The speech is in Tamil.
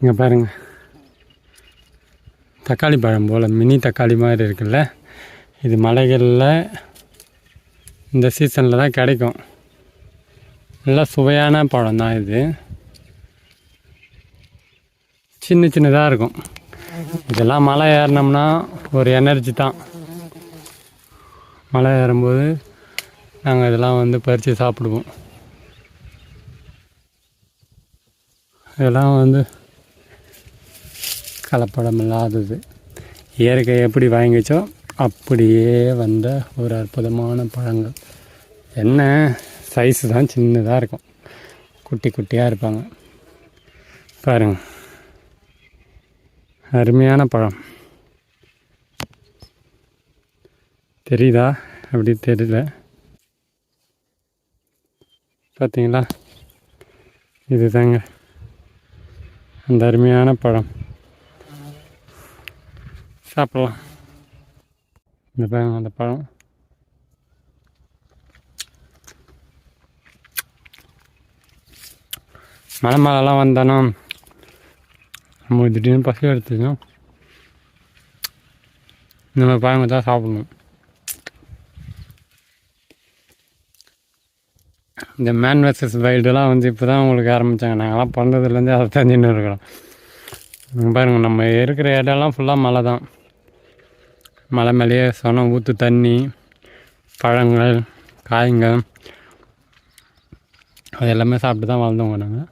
இங்கே பாருங்கள் தக்காளி பழம் போல் மினி தக்காளி மாதிரி இருக்குல்ல? இது மலைகளில் இந்த சீசனில் தான் கிடைக்கும். நல்லா சுவையான பழம் தான் இது. சின்ன சின்னதாக இருக்கும். இதெல்லாம் மலை ஏறினோம்னா ஒரு எனர்ஜி தான். மலை ஏறும்போது நாங்கள் இதெல்லாம் வந்து பறித்து சாப்பிடுவோம். இதெல்லாம் வந்து கலப்படம் இல்லாதது இயற்கை எப்படி வாங்கிச்சோ அப்படியே வந்த ஒரு அற்புதமான பழங்கள். என்ன? சைஸு தான் சின்னதாக இருக்கும். குட்டி குட்டியாக இருப்பாங்க. பாருங்க. அருமையான பழம். தெரியுதா? அப்படி தெரியல. பார்த்தீங்களா இதுதாங்க. அந்த அருமையான பழம். சாப்பிடலாம் இந்த பழம் அந்த பழம் மலை மழைலாம் வந்தானோ நம்ம திடீர்னு பசி எடுத்துச்சோம் இந்த மாதிரி பழங்க தான் சாப்பிடணும் இந்த மேன் வர்சஸ் வைல்டுலாம் வந்து இப்போ தான் உங்களுக்கு ஆரம்பித்தாங்க நாங்களாம் பிறந்ததுலேருந்தே அதை தஞ்சின்னு இருக்கிறோம் பாருங்கள் நம்ம இருக்கிற இடம்லாம் ஃபுல்லாக மலை தான். மலை மேலேயே சொன்ன ஊற்று தண்ணி பழங்கள் காய்ங்க அது எல்லாமே சாப்பிட்டு தான் வளர்ந்தவங்க நாங்கள்